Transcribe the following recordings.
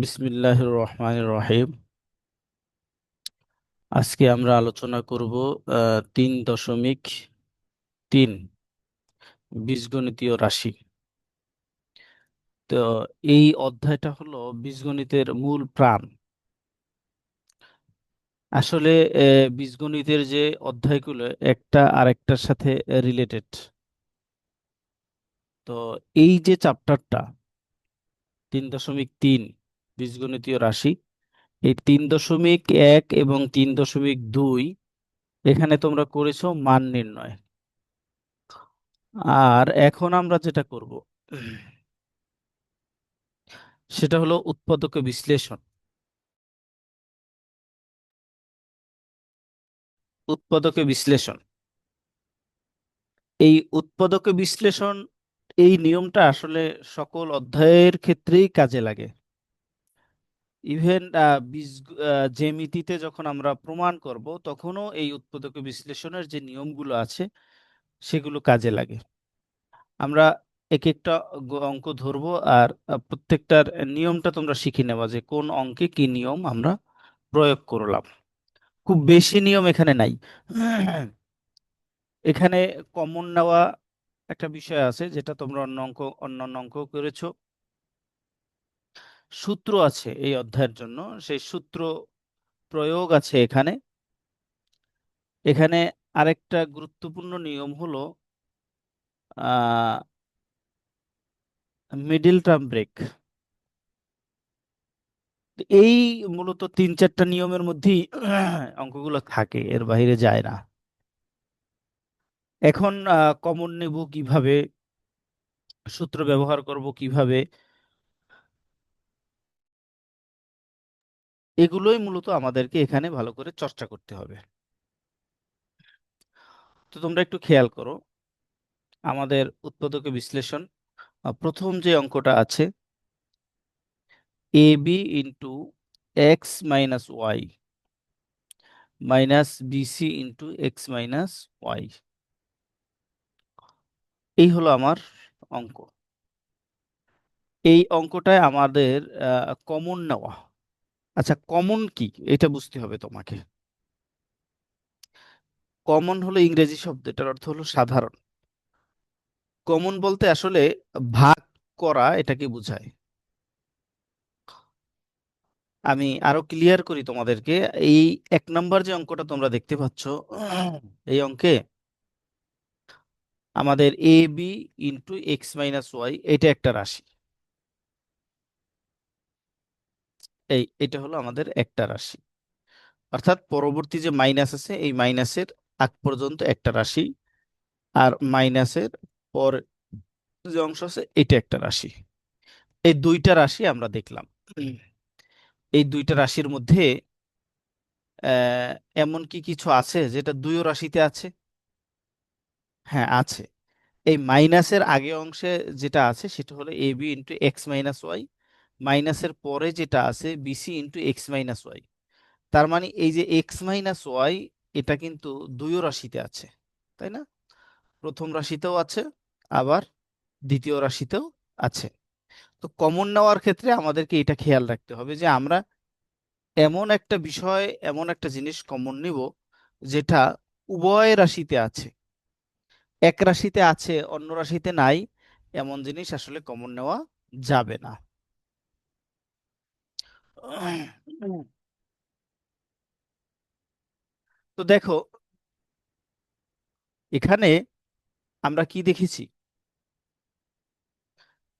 বিসমিল্লাহ রহমান রহিম। আজকে আমরা আলোচনা করব তিন দশমিক তিন বীজগণিতীয় রাশি। তো এই অধ্যায়টা হলো বীজগণিতের মূল প্রাণ। আসলে বীজগণিতের যে অধ্যায়গুলো একটা আরেকটার সাথে রিলেটেড তো এই যে চ্যাপ্টারটা তিন দশমিক তিন বীজগণিতীয় রাশি। এই তিন দশমিক এক এবং তিন দশমিক দুই, এখানে তোমরা করেছ মান নির্ণয়। আর এখন আমরা যেটা করব, সেটা হলো উৎপাদক বিশ্লেষণ। উৎপাদক বিশ্লেষণ। এই উৎপাদক বিশ্লেষণ, এই নিয়মটা আসলে সকল অধ্যায়ের ক্ষেত্রেই কাজে লাগে। ইভেন আহ, জ্যামিতিতে যখন আমরা প্রমাণ করব তখনও এই উৎপাদক বিশ্লেষণের যে নিয়মগুলো আছে সেগুলো কাজে লাগে। আমরা এক একটা অঙ্ক ধরবো আর প্রত্যেকটার নিয়মটা তোমরা শিখে নেবা যে কোন অঙ্কে কি নিয়ম আমরা প্রয়োগ করলাম। খুব বেশি নিয়ম এখানে নাই। এখানে কমন নেওয়া একটা বিষয় আছে যেটা তোমরা অন্য অঙ্ক অন্যান্য অঙ্ক করেছ। সূত্র আছে এই অধ্যায়ের জন্য। সেই সূত্র প্রয়োগ আছে এখানে। এখানে আরেকটা গুরুত্বপূর্ণ নিয়ম হলো মিডিল টার্ম ব্রেক এই মূলত তিন চারটা নিয়মের মধ্যেই অঙ্কগুলো থাকে, এর বাইরে যায় না। এখন কমন নেব কীভাবে? সূত্র ব্যবহার করব কীভাবে? এগুলোই মূলত আমাদেরকে এখানে ভালো করে চর্চা করতে হবে। তো তোমরা একটু খেয়াল করো, আমাদের উৎপাদক বিশ্লেষণ প্রথম যে অঙ্কটা আছে, a, b into x minus y minus b c into x minus y. এই হলো আমার অঙ্ক। এই অঙ্কটায় আমাদের কমন নেওয়া আচ্ছা কমন কি? এটা বুঝতে হবে তোমাকে। কমন হলো ইংরেজি শব্দ, এটার অর্থ হলো সাধারণ। কমন বলতে আসলে ভাগ করা, এটাকে বোঝায়। আমি আরও ক্লিয়ার করি তোমাদেরকে, এই এক নম্বর যে অঙ্কটা তোমরা দেখতে পাচ্ছ, এই অঙ্কে আমাদের a b into x minus y এটা একটা রাশি। এই, এটা হলো আমাদের একটা রাশি। অর্থাৎ পরবর্তী যে মাইনাস আছে, এই মাইনাসের আগ পর্যন্ত একটা রাশি আর মাইনাসের পর যে অংশ আছে, এটা একটা রাশি। এই দুইটা রাশি আমরা দেখলাম। এই দুইটা রাশির মধ্যে এমন কি কিছু আছে যেটা দুইও রাশিতে আছে? হ্যাঁ আছে। এই মাইনাসের আগে অংশে যেটা আছে, সেটা হলো a b into x minus y মাইনাসের পরে যেটা আছে b c into x minus y তার মানে এই যে এক্স মাইনাস ওয়াই এটা কিন্তু দুইও রাশিতে আছে, তাই না? প্রথম রাশিতেও আছে, আবার দ্বিতীয় রাশিতেও আছে। তো কমন নেওয়ার ক্ষেত্রে আমাদেরকে এটা খেয়াল রাখতে হবে যে আমরা এমন একটা বিষয়, এমন একটা জিনিস কমন নিব যেটা উভয় রাশিতে আছে। এক রাশিতে আছে, অন্য রাশিতে নাই, এমন জিনিস আসলে কমন নেওয়া যাবে না। তো দেখো, এখানে আমরা কি দেখেছি?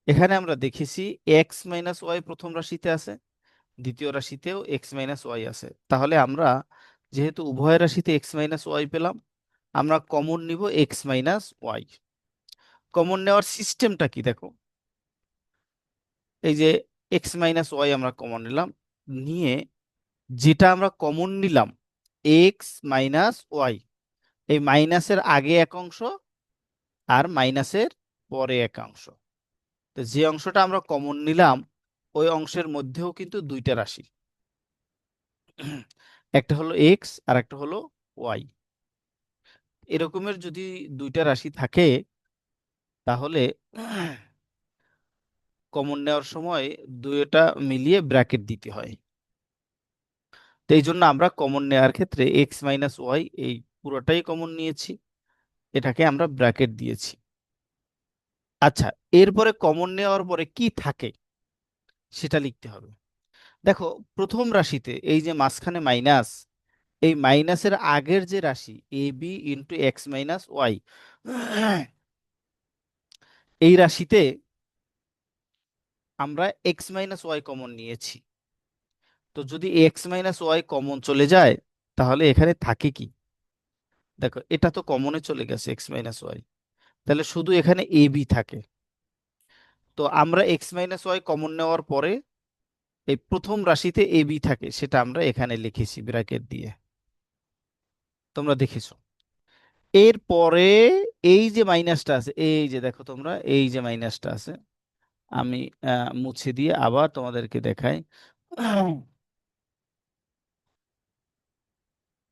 এখানে আমরা দেখেছি এক্স মাইনাস ওয়াই প্রথম রাশিতে আছে, দ্বিতীয় রাশিতেও এক্স মাইনাস ওয়াই আছে। তাহলে আমরা যেহেতু উভয় রাশিতে এক্স মাইনাস ওয়াই পেলাম, আমরা কমন নিব এক্স মাইনাস ওয়াই কমন নেওয়ার সিস্টেমটা কি দেখো? এই যে এক্স মাইনাস ওয়াই আমরা কমন নিলাম। নিয়ে যেটা আমরা কমন নিলাম এক্স মাইনাস ওয়াই এই মাইনাসের আগে এক অংশ আর মাইনাসের পরে এক অংশ। তো যে অংশটা আমরা কমন নিলাম, ওই অংশের মধ্যেও কিন্তু দুইটা রাশি। একটা হলো এক্স আর একটা হলো ওয়াই এরকমের যদি দুইটা রাশি থাকে, তাহলে কমন নেওয়ার সময় দুইটা মিলিয়ে ব্র্যাকেট দিতে হয়। তো এই জন্য আমরা কমন নেওয়ার ক্ষেত্রে এক্স মাইনাস ওয়াই এই পুরোটাই কমন নিয়েছি। এটাকে আমরা ব্র্যাকেট দিয়েছি। আচ্ছা এরপরে কমন নেওয়ার পরে কি থাকে? সেটা লিখতে হবে। দেখো, প্রথম রাশিতে এই যে মাঝখানে মাইনাস এই মাইনাসের আগের যে রাশি a b into x minus y এই রাশিতে আমরা এক্স মাইনাস ওয়াই কমন নিয়েছি। তো যদি এক্স মাইনাস ওয়াই কমন চলে যায়, তাহলে এখানে থাকে কি? দেখো, এটা তো কমনে চলে গেছে এক্স মাইনাস ওয়াই তাহলে শুধু এখানে এ বি থাকে। তো আমরা এক্স মাইনাস ওয়াই কমন নেওয়ার পরে এই প্রথম রাশিতে এ বি থাকে, সেটা আমরা এখানে লিখেছি ব্র্যাকেট দিয়ে। তোমরা দেখেছ? এরপরে এই যে মাইনাসটা আছে, এই যে দেখো তোমরা, এই যে মাইনাসটা আছে আমি মুছে দিয়ে আবার তোমাদেরকে দেখাই।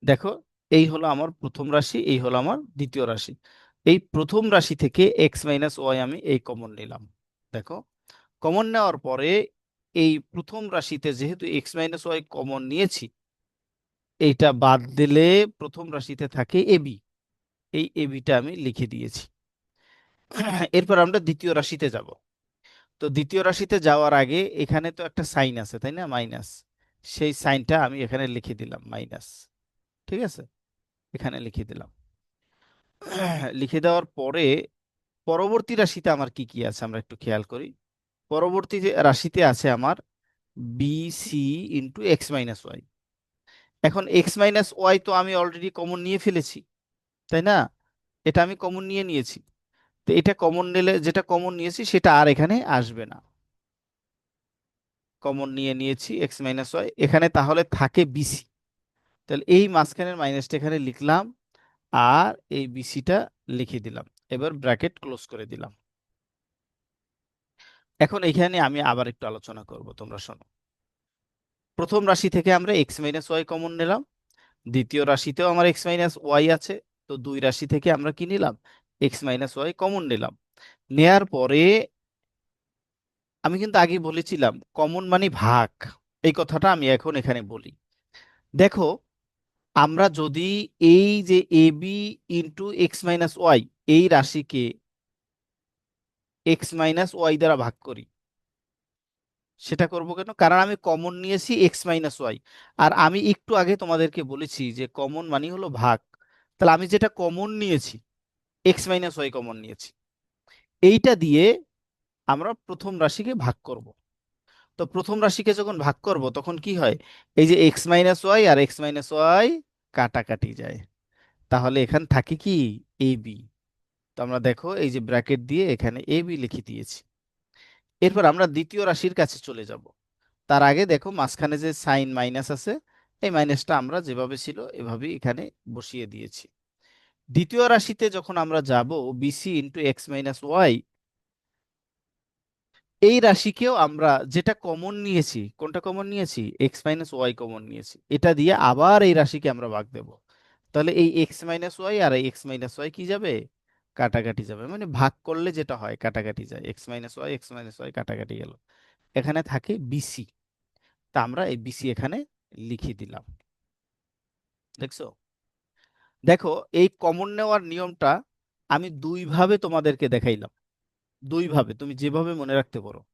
দেখো, এই হলো আমার প্রথম রাশি, এই হলো আমার দ্বিতীয় রাশি। এই প্রথম রাশি থেকে এক্স মাইনাস ওয়াই আমি এই কমন নিলাম। দেখো কমন নেওয়ার পরে এই প্রথম রাশিতে যেহেতু এক্স মাইনাস ওয়াই কমন নিয়েছি, এইটা বাদ দিলে প্রথম রাশিতে থাকে এবি এই এবিটা আমি লিখে দিয়েছি। এরপর আমরা দ্বিতীয় রাশিতে যাব। তো দ্বিতীয় রাশিতে যাওয়ার আগে এখানে তো একটা সাইন আছে, তাই না? মাইনাস। সেই সাইনটা আমি এখানে লিখে দিলাম, মাইনাস। ঠিক আছে? এখানে লিখে দিলাম। লিখে দেওয়ার পরে পরবর্তী রাশিতে আমার কি কি আছে আমরা একটু খেয়াল করি। পরবর্তী রাশিতে আছে আমার b c into x minus y এখন এক্স মাইনাস ওয়াই তো আমি অলরেডি কমন নিয়ে ফেলেছি, তাই না? এটা আমি কমন নিয়ে নিয়েছি। তো এটা কমন নিলে, যেটা কমন নিয়েছি সেটা আর এখানে আসবে না। কমন নিয়ে নিয়েছি এক্স মাইনাস ওয়াই এখানে তাহলে থাকে বিসি তাহলে এই মাঝখানের মাইনাসটা এখানে লিখলাম আর এই বিসিটা লিখে দিলাম। এবার ব্র্যাকেট ক্লোজ করে দিলাম। এখন এখানে আমি আবার একটু আলোচনা করব, তোমরা শোনো। প্রথম রাশি থেকে আমরা এক্স মাইনাস ওয়াই কমন নিলাম। দ্বিতীয় রাশিতেও আমার এক্স মাইনাস ওয়াই আছে। তো দুই রাশি থেকে আমরা কি নিলাম? এক্স মাইনাস ওয়াই কমন নিলাম। নেয়ার পরে আমি কিন্তু আগে বলেছিলাম কমন মানে ভাগ। এই কথাটা আমি এখন এখানে বলি। দেখো, আমরা যদি এই যে a b into x minus y এই রাশিকে এক্স মাইনাস ওয়াই দ্বারা ভাগ করি, সেটা করব কেন? কারণ আমি কমন নিয়েছি এক্স মাইনাস ওয়াই আর আমি একটু আগে তোমাদেরকে বলেছি যে কমন মানে হলো ভাগ। তাহলে আমি যেটা কমন নিয়েছি এক্স মাইনাস ওয়াই কমন নিয়েছি। এইটা দিয়ে আমরা প্রথম রাশিকে ভাগ করব। তো প্রথম রাশিকে যখন ভাগ করব, তখন কি হয়? এই যে এক্স মাইনাস ওয়াই আর এক্স মাইনাস ওয়াই কাটাকাটি যায়। তাহলে এখানে থাকে কি? এ বি তো আমরা দেখো, এই যে ব্র্যাকেট দিয়ে এখানে এ বি লিখে দিয়েছি। এরপর আমরা দ্বিতীয় রাশির কাছে চলে যাব। তার আগে দেখো, মাঝখানে যে সাইন মাইনাস আছে, এই মাইনাসটা আমরা যেভাবে ছিল, এভাবেই এখানে বসিয়ে দিয়েছি। দ্বিতীয় রাশিতে যখন আমরা যাব b c into x minus y এই রাশিকেও আমরা যেটা কমন নিয়েছি, কোনটা কমন নিয়েছি? এক্স মাইনাস ওয়াই কমন নিয়েছি। এটা দিয়ে আবার এই রাশিকে আমরা ভাগ দেব। তাহলে এই এক্স মাইনাস ওয়াই আর এই এক্স মাইনাস ওয়াই কি যাবে? কাটাকাটি যাবে। মানে ভাগ করলে যেটা হয়, কাটাকাটি যায়। X minus y x minus y কাটাকাটি গেল। এখানে থাকে বিসি তা আমরা এই বিসি এখানে লিখে দিলাম। দেখছ? দেখো, এই কমন নেওয়ার নিয়মটা আমি দুইভাবে তোমাদেরকে দেখাইলাম। দুইভাবে, তুমি যেভাবে মনে রাখতে পারো।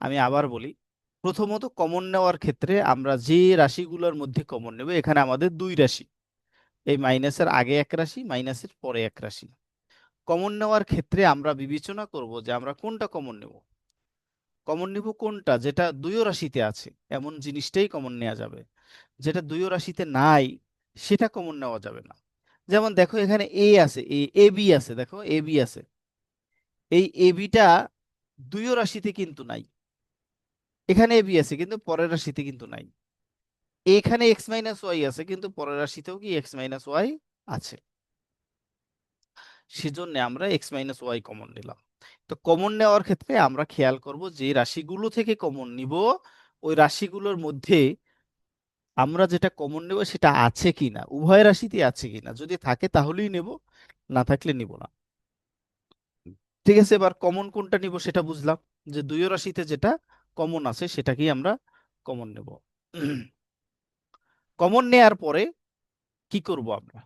আমি আবার বলি, প্রথমত কমন নেওয়ার ক্ষেত্রে আমরা যে রাশিগুলোর মধ্যে কমন নেব, এখানে আমাদের দুই রাশি। এই মাইনাসের আগে এক রাশি, মাইনাসের পরে এক রাশি। কমন নেওয়ার ক্ষেত্রে আমরা বিবেচনা করব যে আমরা কোনটা কমন নেব। কমন নিব কোনটা? যেটা দুইও রাশিতে আছে, এমন জিনিসটাই কমন নেওয়া যাবে। যেটা দুইও রাশিতে নাই, সেটা কমন নেওয়া যাবে না। যেমন দেখো এখানে এ আছে এ এ বি আছে, দেখো এ বি আছে। এই এ বিটা দুইও রাশিতে কিন্তু নাই। এখানে এ বি আছে, কিন্তু পরের রাশিতে কিন্তু নাই। এখানে এক্স মাইনাস ওয়াই আছে, কিন্তু পরের রাশিতেও কি এক্স মাইনাস ওয়াই আছে। সেজন্য আমরা এক্স মাইনাস ওয়াই কমন নিলাম। তো কমন নেওয়ার ক্ষেত্রে আমরা খেয়াল করব যে রাশিগুলো থেকে কমন নিব, ওই রাশিগুলোর মধ্যে আমরা যেটা কমন নেব সেটা আছে কিনা? উভয় রাশিতে আছে কিনা? যদি থাকে তাহলেই নেব, না থাকলে নিব না। ঠিক আছে, এবার কমন কোনটা নিব সেটা বুঝলাম, যে দুই রাশিতে যেটা কমন আছে সেটাকেই আমরা কমন নেব। কমন নেয়ার পরে কি করব আমরা?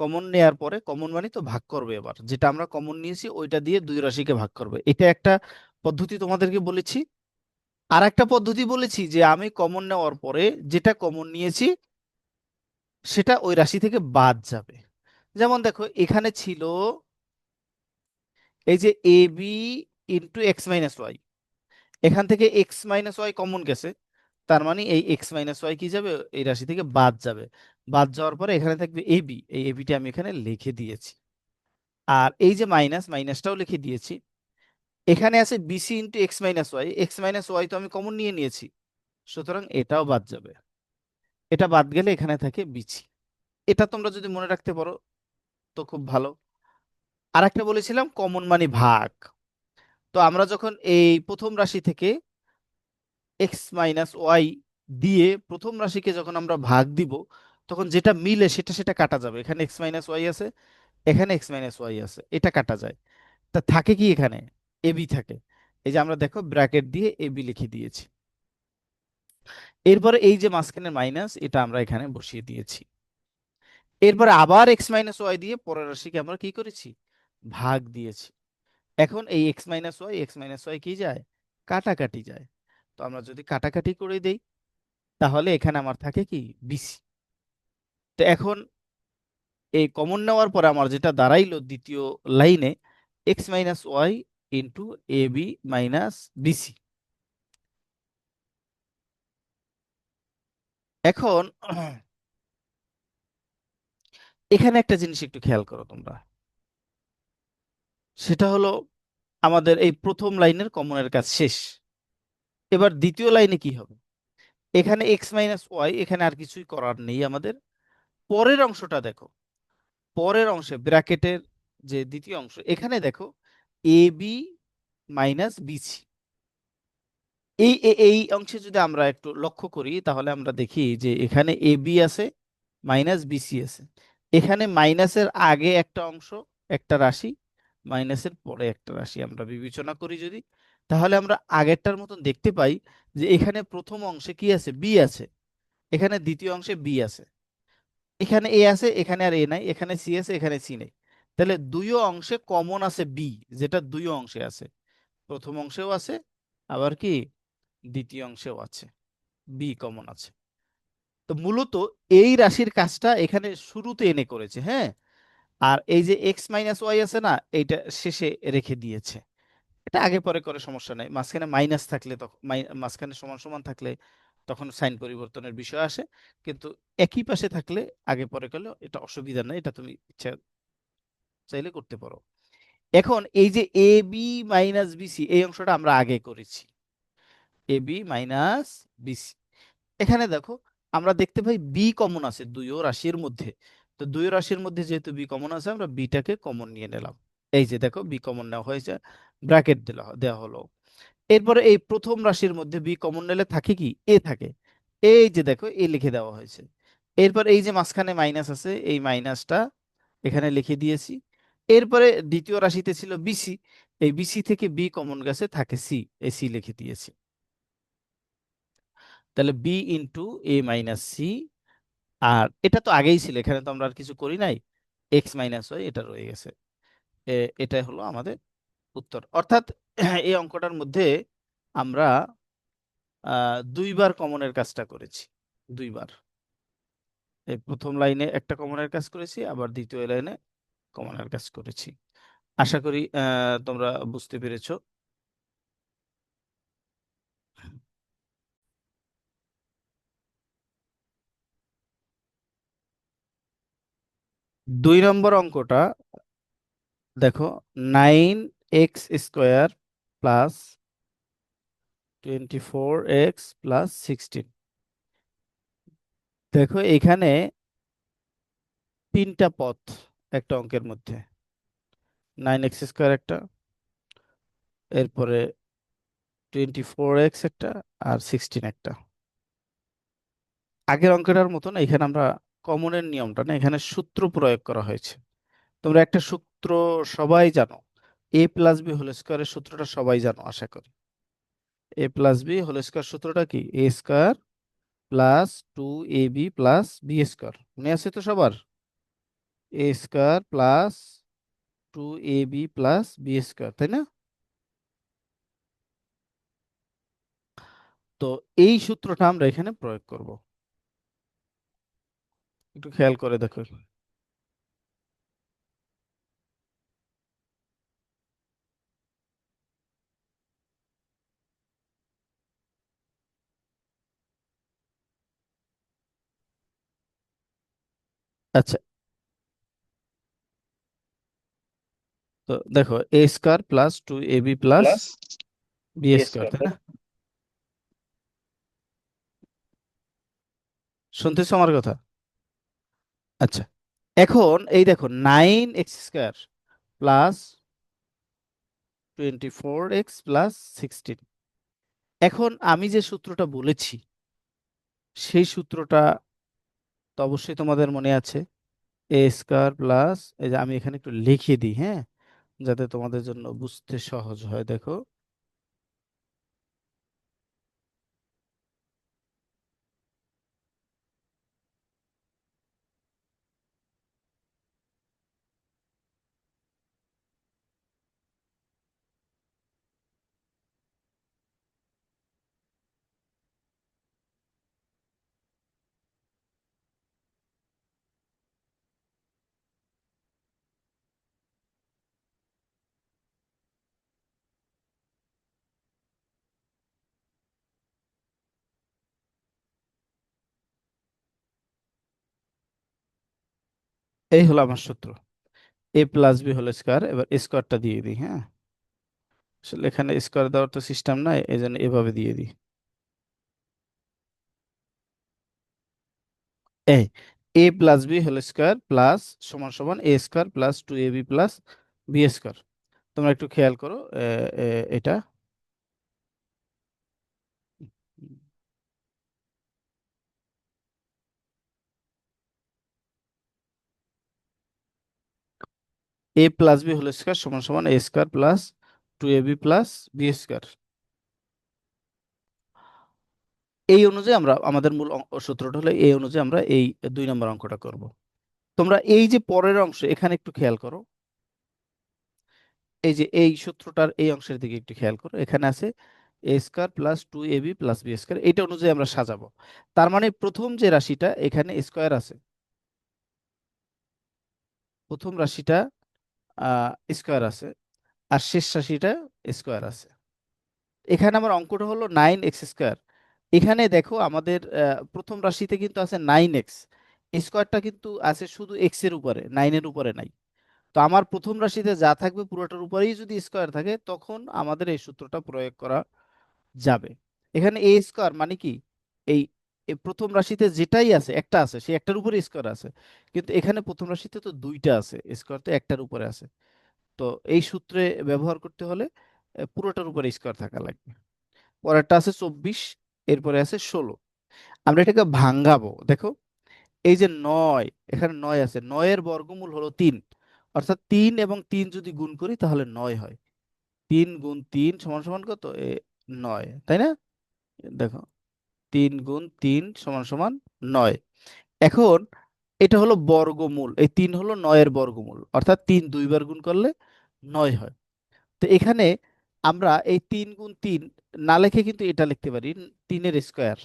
কমন নেয়ার পরে কমন মানে তো ভাগ করবে এবার। যেটা আমরা কমন নিয়েছি, ওইটা দিয়ে দুই রাশিকে ভাগ করবে। এটা একটা পদ্ধতি তোমাদেরকে বলেছি আর একটা পদ্ধতি বলেছি যে আমি কমন নেওয়ার পরে যেটা কমন নিয়েছি, সেটা ওই রাশি থেকে বাদ যাবে। যেমন দেখো, এখানে ছিল এই যে a b into x minus y এখান থেকে এক্স মাইনাস ওয়াই কমন গেছে, তার মানে এই এক্স মাইনাস ওয়াই কি যাবে? এই রাশি থেকে বাদ যাবে। বাদ যাওয়ার পরে এখানে থাকবে এ বি এই এ বিটা আমি এখানে লিখে দিয়েছি। আর এই যে মাইনাস মাইনাসটাও লিখে দিয়েছি। এখানে আছে b c into x minus y x minus y তো আমি কমন নিয়ে নিয়েছি। সুতরাং এটাও বাদ যাবে। এটা বাদ গেলে এখানে থাকে বিসি এটা তোমরা যদি মনে রাখতে পারো, তো খুব ভালো। আর একটা বলেছিলাম কমন মানে ভাগ। তো আমরা যখন এই প্রথম রাশি থেকে এক্স মাইনাস ওয়াই দিয়ে প্রথম রাশিকে যখন আমরা ভাগ দিব, তখন যেটা মিলে সেটা সেটা কাটা যাবে। এখানে এক্স মাইনাস ওয়াই আছে, এখানে এক্স মাইনাস ওয়াই আছে, এটা কাটা যায়। তা থাকে কি এখানে? এবি থাকে। এই যে আমরা দেখো ব্র্যাকেট দিয়ে এবি লিখে দিয়েছি। এরপরে এই যে মাঝখানের মাইনাস এটা আমরা এখানে বসিয়ে দিয়েছি। এরপরে আবার এক্স মাইনাস ওয়াই দিয়ে পরের রাশিকে আমরা কি করেছি? ভাগ দিয়েছি। এখন এই x minus y x minus y কি যায়? কাটাকাটি যায়। তো আমরা যদি কাটাকাটি করে দেই, তাহলে এখানে আমার থাকে কি? বিসি তো এখন এই কমন নেওয়ার পরে আমার যেটা দাঁড়াইলো দ্বিতীয় লাইনে x minus y into a b minus b c এখন এখানে একটা জিনিস একটু খেয়াল করো তোমরা। সেটা হলো আমাদের এই প্রথম লাইনের কমনের কাজ শেষ। এবার দ্বিতীয় লাইনে কি হবে? এখানে এক্স মাইনাস ওয়াই এখানে আর কিছুই করার নেই আমাদের। পরের অংশটা দেখো। পরের অংশে ব্র্যাকেটের যে দ্বিতীয় অংশ, এখানে দেখো এ বি মাইনাস বিসি এই এই অংশে যদি আমরা একটু লক্ষ্য করি, তাহলে আমরা দেখি যে এখানে এ বি আছে মাইনাস বিসি আছে। এখানে মাইনাসের আগে একটা অংশ, একটা রাশি মাইনাসের পরে একটা রাশি আমরা বিবেচনা করি যদি। তাহলে আমরা আগেরটার মতন দেখতে পাই যে এখানে প্রথম অংশে কি আছে? বি আছে। এখানে দ্বিতীয় অংশে বি আছে। এখানে এ আছে, এখানে আর এ নাই, এখানে সি আছে, এখানে সি নেই। তাহলে দুইও অংশে কমন আছে বি যেটা দুই অংশে আছে। প্রথম অংশেও আছে, আবার কি? দ্বিতীয় অংশেও আছে। বি কমন আছে। তো মূলত এই রাশির কাজটা এখানে শুরুতে এনে করেছে হ্যাঁ? আর এই যে এক্স মাইনাস ওয়াই আছে না, এইটা শেষে রেখে দিয়েছে। এটা আগে পরে করে সমস্যা নাই। মাঝখানে মাইনাস থাকলে তখন মাঝখানে সমান সমান থাকলে তখন সাইন পরিবর্তনের বিষয় আসে। কিন্তু একই পাশে থাকলে আগে পরে করলে এটা অসুবিধা নেই, এটা তুমি ইচ্ছা চাইলে করতে পারো। এখন এই যে এ বি মাইনাস বিসি এই অংশটা আমরা আগে করেছি। এ বি মাইনাস বিসি এখানে দেখো, আমরা দেখতে পাই বি কমন আছে দুইও রাশির মধ্যে। তো দুই রাশির মধ্যে যেহেতু বি কমন আছে, আমরা বিটাকে কমন নিয়ে নিলাম। এই যে দেখো বি কমন নেওয়া হয়েছে ব্র্যাকেট দেওয়া হলো। এরপরে এই প্রথম রাশির মধ্যে বি কমন নিলে থাকে কি? এ থাকে। এই যে দেখো এ লিখে দেওয়া হয়েছে। এরপর এই যে মাঝখানে মাইনাস আছে, এই মাইনাসটা এখানে লিখে দিয়েছি। এরপরে দ্বিতীয় রাশিতে ছিল বিসি এই বিসি থেকে বি কমন গেছে থাকে সি এই সি লিখে দিয়েছি। তাহলে b into a minus c আর এটা তো আগেই ছিল, এখানে তো আমরা আর কিছু করি নাই এক্স মাইনাস ওয়াই এটা রয়ে গেছে। এ- এটাই হলো আমাদের উত্তর। অর্থাৎ এই অঙ্কটার মধ্যে আমরা দুইবার কমনের কাজটা করেছি, দুইবার। এই প্রথম লাইনে একটা কমনের কাজ করেছি, আবার দ্বিতীয় লাইনে কমনের কাজ করেছি। আশা করি তোমরা বুঝতে পেরেছ। দুই নম্বর অঙ্কটা দেখো nine x square plus twenty four x plus sixteen. দেখো এখানে তিনটা পথ। একটা অঙ্কের মধ্যে। নাইন এক্স স্কোয়ার একটা, এরপরে টোয়েন্টি ফোর এক্স একটা, আর সিক্সটিন একটা। আগের অঙ্কটার মতন এখানে আমরা কমনের নিয়মটা না, এখানে সূত্র প্রয়োগ করা হয়েছে। তোমরা একটা সূত্র সবাই জানো এ প্লাস বি হোল স্কোয়ারের সূত্রটা সবাই জানো, আশা করি। A plus b whole square সূত্রটা কি? A square plus two a b plus b square মনে আছে তো সবার? A square plus two a b plus b square তাই না? তো এই সূত্রটা আমরা এখানে প্রয়োগ করব। একটু খেয়াল করে দেখো। আচ্ছা তো দেখো a square plus two a b plus b square তাই না? শুনতেছো আমার কথা? আচ্ছা এখন এই দেখো nine x square plus twenty four x plus sixteen এখন আমি যে সূত্রটা বলেছি সেই সূত্রটা তো অবশ্যই তোমাদের মনে আছে। এ স্কোয়ার প্লাস এই যে আমি এখানে একটু লিখে দিই হ্যাঁ? যাতে তোমাদের জন্য বুঝতে সহজ হয় দেখো। এই হলো আমার সূত্র। A plus b whole square এবার স্কোয়ারটা দিয়ে দিই হ্যাঁ? আসলে এখানে স্কোয়ার দেওয়ার তো সিস্টেম নাই এই জন্য এভাবে দিয়ে দিই। এই a plus b whole square plus সমান সমান a square plus two a b plus b square তোমরা একটু খেয়াল করো এটা। A plus b whole square সমান সমান a square plus two a b plus b square এই অনুযায়ী আমরা, আমাদের মূল সূত্রটা হলো এই অনুযায়ী আমরা এই দুই নম্বর অঙ্কটা করব। তোমরা এই যে পরের অংশ, এখানে একটু খেয়াল করো। এই যে এই সূত্রটার এই অংশের দিকে একটু খেয়াল করো। এখানে আছে a square plus two a b plus b square এটা অনুযায়ী আমরা সাজাবো। তার মানে প্রথম যে রাশিটা, এখানে স্কোয়ার আছে। প্রথম রাশিটা স্কোয়ার আছে। আর শেষ রাশিটা স্কোয়ার আছে। এখানে আমার অঙ্কটা হলো নাইন এক্স স্কোয়ার। এখানে দেখো আমাদের প্রথম রাশিতে কিন্তু আছে নাইন এক্স। স্কোয়ারটা কিন্তু আছে শুধু এক্সের উপরে নাইনের উপরে নাই। তো আমার প্রথম রাশিতে যা থাকবে পুরোটার উপরেই যদি স্কোয়ার থাকে, তখন আমাদের এই সূত্রটা প্রয়োগ করা যাবে। এখানে এ স্কোয়ার মানে কি? এই প্রথম রাশিতে যেটাই আছে, একটা আছে সেই একটার উপরে স্কোয়ার আছে। কিন্তু এখানে প্রথম রাশিতে তো দুইটা আছে স্কোয়ার তো একটার উপরে আছে। তো এই সূত্রে ব্যবহার করতে হলে পুরোটার উপরে স্কোয়ার থাকা লাগবে। পরেরটা আছে চব্বিশ, এরপরে আছে ষোলো। আমরা এটাকে ভাঙ্গাবো। দেখো, এই যে নয়, এখানে নয় আছে, নয়ের বর্গমূল হলো তিন। অর্থাৎ তিন এবং তিন যদি গুণ করি, তাহলে নয় হয়। তিন গুণ তিন সমান সমান কত? এ নয়, তাই না? দেখো তিন গুণ তিন সমান সমান নয়। এখন এটা হলো বর্গমূল, এই তিন হলো নয়ের বর্গমূল, অর্থাৎ তিন দুইবার গুণ করলে নয় হয়। তো এখানে আমরা এই তিন গুণ তিন না লেখে কিন্তু এটা লিখতে পারি, তিনের স্কোয়ার,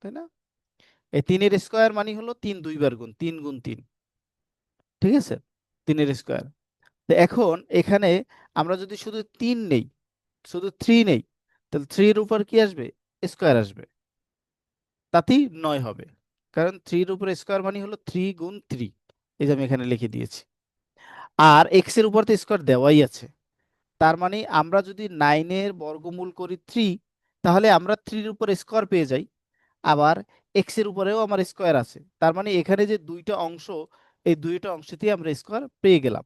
তাই না? এই তিনের স্কোয়ার মানে হলো তিন দুইবার গুণ, তিন গুণ তিন, ঠিক আছে? তিনের স্কোয়ার। তো এখন এখানে আমরা যদি শুধু তিন নেই, শুধু থ্রি নেই, তাহলে থ্রির উপর কি আসবে? স্কোয়ার আসবে। তাতেই নয় হবে। কারণ থ্রির উপরে স্কোয়ার মানে হলো থ্রি গুণ থ্রি এই যে আমি এখানে লিখে দিয়েছি। আর এক্সের উপর তো স্কোয়ার দেওয়াই আছে। তার মানে আমরা যদি নাইনের বর্গমূল করি থ্রি তাহলে আমরা থ্রির উপর স্কোয়ার পেয়ে যাই। আবার এক্সের উপরেও আমার স্কোয়ার আছে। তার মানে এখানে যে দুইটা অংশ, এই দুইটা অংশতেই আমরা স্কোয়ার পেয়ে গেলাম।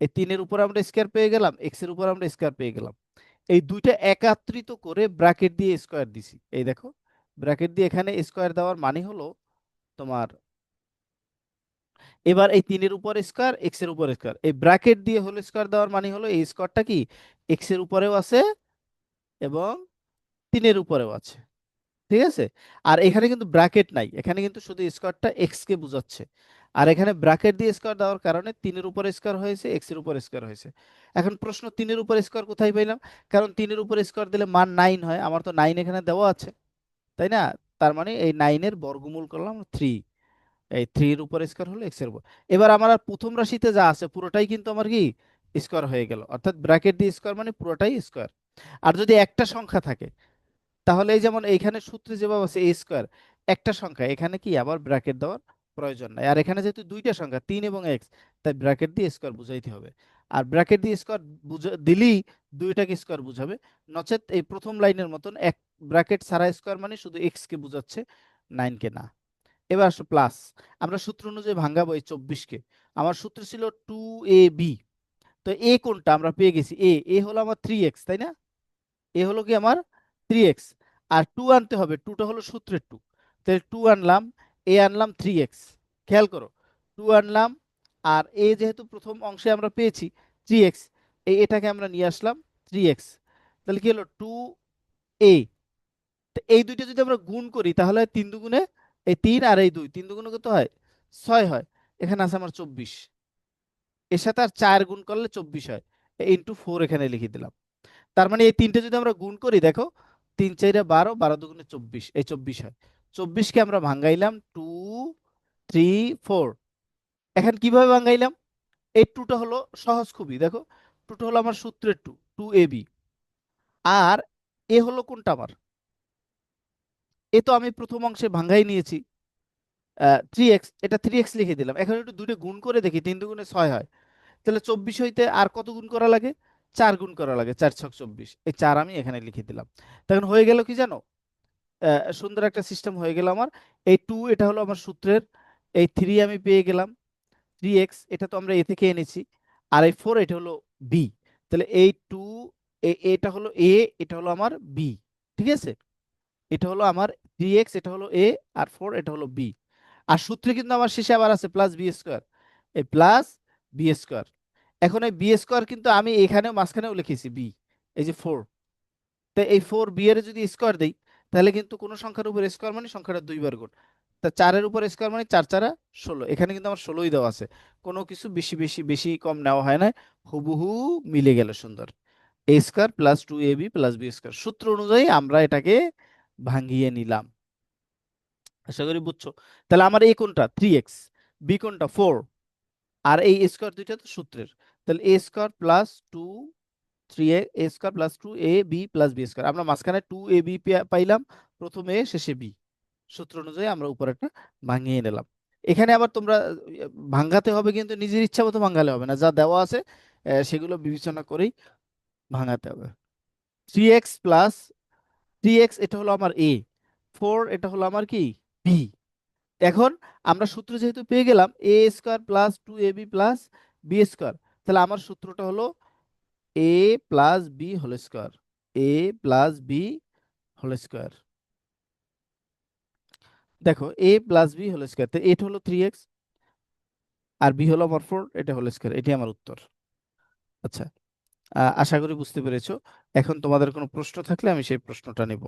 এই তিনের উপর আমরা স্কোয়ার পেয়ে গেলাম এক্সের উপর আমরা স্কোয়ার পেয়ে গেলাম। এই দুইটা একাত্রিত করে ব্র্যাকেট দিয়ে স্কোয়ার দিছি। এই দেখো ব্র্যাকেট দিয়ে এখানে স্কোয়ার দেওয়ার মানে হলো তোমার এবার এই তিনের উপর স্কোয়ার এক্সের উপর স্কোয়ার এই ব্র্যাকেট দিয়ে হোল স্কোয়ার দেওয়ার মানে হলো এই স্কোয়ারটা কি? এক্সের উপরেও আছে এবং তিনের উপরেও আছে। ঠিক আছে? আর এখানে কিন্তু ব্র্যাকেট নাই। এখানে কিন্তু শুধু স্কোয়ারটা এক্স কে বোঝাচ্ছে। আর এখানে ব্র্যাকেট দিয়ে স্কোয়ার দেওয়ার কারণে তিনের উপর স্কোয়ার হয়েছে এক্সের উপর স্কোয়ার হয়েছে। এখন প্রশ্ন, তিনের উপর স্কোয়ার কোথায় পাইলাম? কারণ তিনের উপর স্কোয়ার দিলে মান নাইন হয়। আমার তো নাইন এখানে দেওয়া আছে। তাই না? তার মানে এই নাইনের বর্গমূল করলাম থ্রি এই থ্রির উপর স্কোয়ার হলো এক্সের উপর। এবার আমার আর প্রথম রাশিতে যা আছে, পুরোটাই কিন্তু আমার কি? স্কোয়ার হয়ে গেল। অর্থাৎ ব্র্যাকেট দিয়ে স্কোয়ার মানে পুরোটাই স্কোয়ার আর যদি একটা সংখ্যা থাকে, তাহলে এই যেমন এইখানে সূত্রে যেভাবে আছে এ স্কোয়ার একটা সংখ্যা, এখানে কি আবার ব্র্যাকেট দেওয়ার প্রয়োজন নাই। আর এখানে যেহেতু দুইটা সংখ্যা, তিন এবং এক্স তাই ব্র্যাকেট দিয়ে স্কোয়ার বুঝাইতে হবে। আর ব্র্যাকেট দিয়ে স্কোয়ার দিলেই দুইটাকে স্কোয়ার বুঝাবে। নচেত এই প্রথম লাইনের মতন এক ব্র্যাকেট ছাড়া স্কোয়ার মানে শুধু এক্স কে বুঝাচ্ছে নাইন কে না। এবার আসো প্লাস আমরা সূত্র অনুযায়ী ভাঙাবো এই চব্বিশকে আমার সূত্র ছিল টু এ বি তো এ কোনটা? আমরা পেয়ে গেছি এ এ হলো আমার থ্রি এক্স তাই না? এ হলো কি আমার থ্রি এক্স আর টু আনতে হবে টুটা হলো সূত্রের টু তাহলে টু আনলাম এ আনলাম থ্রি এক্স খেয়াল করো টু আনলাম, আর এ যেহেতু প্রথম অংশে আমরা পেয়েছি থ্রি এক্স এই এটাকে আমরা নিয়ে আসলাম থ্রি এক্স তাহলে কি হলো? টু এ এই দুইটা যদি আমরা গুণ করি, তাহলে তিন দুগুণে, এই তিন আর এই দুই, তিন দুগুণে কত হয়? ছয় হয়। এখানে আছে আমার চব্বিশ। এর সাথে আর চার গুণ করলে চব্বিশ হয়। ইন্টু ফোর এখানে লিখে দিলাম। তার মানে এই তিনটে যদি আমরা গুণ করি, দেখো, তিন চাইরে বারো বারো দুগুণে চব্বিশ, এই চব্বিশ হয়। চব্বিশকে আমরা ভাঙ্গাইলাম টু থ্রি ফোর এখন কীভাবে ভাঙ্গাইলাম? এই টুটা হলো সহজ খুবই, দেখো। টুটা হলো আমার সূত্রের টু টু এ বি আর এ হলো কোনটা আমার? এ তো আমি প্রথম অংশে ভাঙ্গাই নিয়েছি। থ্রি এক্স এটা থ্রি এক্স লিখে দিলাম। এখন একটু দুটো গুণ করে দেখি, তিন দুগুণে ছয় হয়। তাহলে চব্বিশ হইতে আর কত গুণ করা লাগে? চার গুণ করা লাগে, চার ছক চব্বিশ। এই চার আমি এখানে লিখে দিলাম। তখন হয়ে গেল কি জানো? সুন্দর একটা সিস্টেম হয়ে গেল আমার। এই টু এটা হলো আমার সূত্রের। এই থ্রি আমি পেয়ে গেলাম। থ্রি এক্স এটা তো আমরা এ থেকে এনেছি। আর এই ফোর এটা হলো বি তাহলে এই টু এটা হলো এ এটা হলো আমার বি ঠিক আছে? এটা হলো আমার থ্রি এক্স এটা হলো এ আর ফোর এটা হলো বি আর সূত্রে কিন্তু আমার শেষে আবার আছে প্লাস বি স্কোয়ার এই প্লাস বি স্কোয়ার এখন এই বি স্কোয়ার কিন্তু আমি এখানেও মাঝখানেও লিখেছি বি এই যে ফোর তো এই ফোর বি এর যদি স্কোয়ার দেই, তাহলে কিন্তু কোনো সংখ্যার উপর স্কোয়ার মানে সংখ্যাটা দুইবার গুণ। তা চারের উপর স্কোয়ার মানে চার চারা ষোলো। এখানে কিন্তু আমার ষোলোই দেওয়া আছে। কোনো কিছু বেশি বেশি বেশি কম নেওয়া হয় না। হুবহু মিলে গেল সুন্দর। A square plus two a b plus b square সূত্র অনুযায়ী আমরা এটাকে ভাঙিয়ে নিলাম। আশা করি বুঝছ? তাহলে আমার এই কোনটা থ্রি এক্স বি কোনটা ফোর আর এই স্কোয়ার দুইটা তো সূত্রের। তাহলে a square plus two three a square plus two a b plus b square আমরা মাঝখানে টু এ বি পাইলাম প্রথমে শেষে বি সূত্র অনুযায়ী আমরা উপরেরটা ভাঙিয়ে নিলাম। এখানে আবার তোমরা আহ, ভাঙাতে হবে কিন্তু নিজের ইচ্ছা মতো ভাঙালে হবে না। যা দেওয়া আছে সেগুলো বিবেচনা করেই ভাঙাতে হবে। Three x plus three x এটা হলো আমার এ ফোর এটা হলো আমার কি? বি এখন আমরা সূত্র যেহেতু পেয়ে গেলাম a square plus two a b plus b square তাহলে আমার সূত্রটা হলো a plus b whole square a plus b whole square দেখো a plus b whole square তো এটা হলো থ্রি এক্স আর বি হলো আমার ফোর এটা হোল স্কোয়ার এটি আমার উত্তর। আচ্ছা আশা করি বুঝতে পেরেছ। এখন তোমাদের কোনো প্রশ্ন থাকলে আমি সেই প্রশ্নটা নেব।